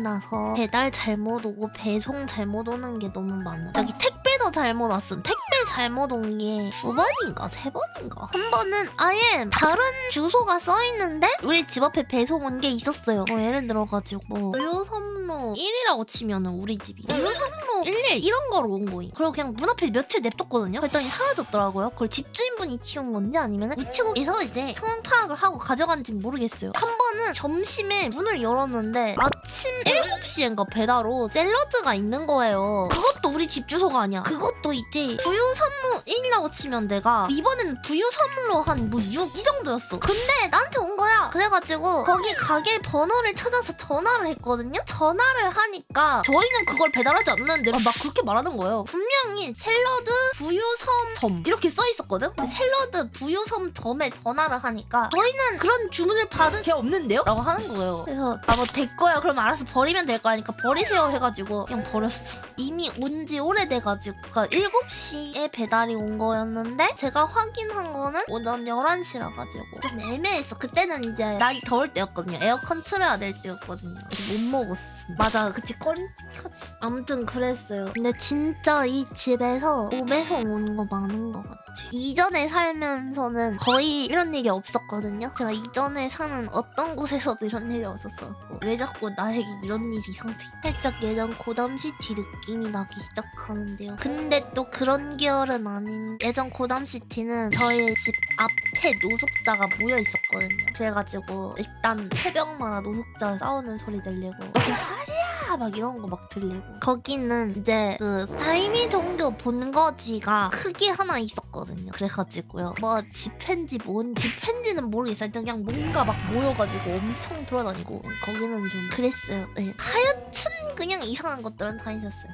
많아서 배달 잘못 오고 배송 잘못 오는 게 너무 많아. 저기 택배도 잘못 왔음. 택배 잘못 온 게 두 번인가 세 번인가. 한 번은 아예 다른 주소가 써 있는데 우리 집 앞에 배송 온 게 있었어요. 뭐 예를 들어가지고 뭐 의료선로 1이라고 치면은 우리 집이 의료선로 11 이런 거로 온 거예요. 그리고 그냥 문 앞에 며칠 냅뒀거든요. 그랬더니 사라졌더라고요. 그걸 집주인분이 치운 건지 아니면 우체국에서 이제 상황 파악을 하고 가져간지 모르겠어요. 한 번은 점심에 문을 열었는데 아침 7시엔가 배달로 샐러드가 있는 거예요. 그것도 우리 집 주소가 아니야. 그것도 이제 부유 선로 1이라고 치면 내가 이번에는 부유선로 한 뭐 6 이 정도였어. 근데 나한테 온 거야. 그래가지고 거기 가게 번호를 찾아서 전화를 했거든요. 전화를 하니까 저희는 그걸 배달하지 않는데 막 그렇게 말하는 거예요. 분명히 샐러드 부유섬 점 이렇게 써 있었거든. 근데 샐러드 부유섬 점에 전화를 하니까 저희는 그런 주문을 받은 게 없는데요? 라고 하는 거예요. 그래서 아뭐 됐거야. 그럼 알아서 버리면 될 거 아니까 버리세요 해가지고 그냥 버렸어. 이미 온 지 오래돼가지고 그러니까 7시에 배달이 온 거였는데 제가 확인한 거는 오전 11시라 가지고 좀 애매했어. 그때는 이제 날이 더울 때였거든요. 에어컨 틀어야 될 때였거든요. 못 먹었어. 맞아. 그치 꺼림직하지. 아무튼 그랬어요. 근데 진짜 이 집에서 오배송 오는 거 많은 것 같아. 이전에 살면서는 거의 이런 일이 없었거든요. 제가 이전에 사는 어떤 곳에서도 이런 일이 없었었고 왜 자꾸 나에게 이런 일이 상태? 살짝 예전 고담시티 느낌이 나기 시작하는데요. 근데 또 그런 계열은 아닌 예전 고담시티는 저희 집 앞에 노숙자가 모여 있었거든요. 그래가지고 일단 새벽마다 노숙자 싸우는 소리 들리고 몇 살이야 막 이런 거 막 들리고 거기는 이제 그 사이미 종교 본거지가 크게 하나 있었거든요. 그래가지고요. 뭐 집회인지 뭔 집회인지는 모르겠어요. 그냥 뭔가 막 모여가지고 엄청 돌아다니고 거기는 좀 그랬어요. 네. 하여튼 그냥 이상한 것들은 다 있었어요.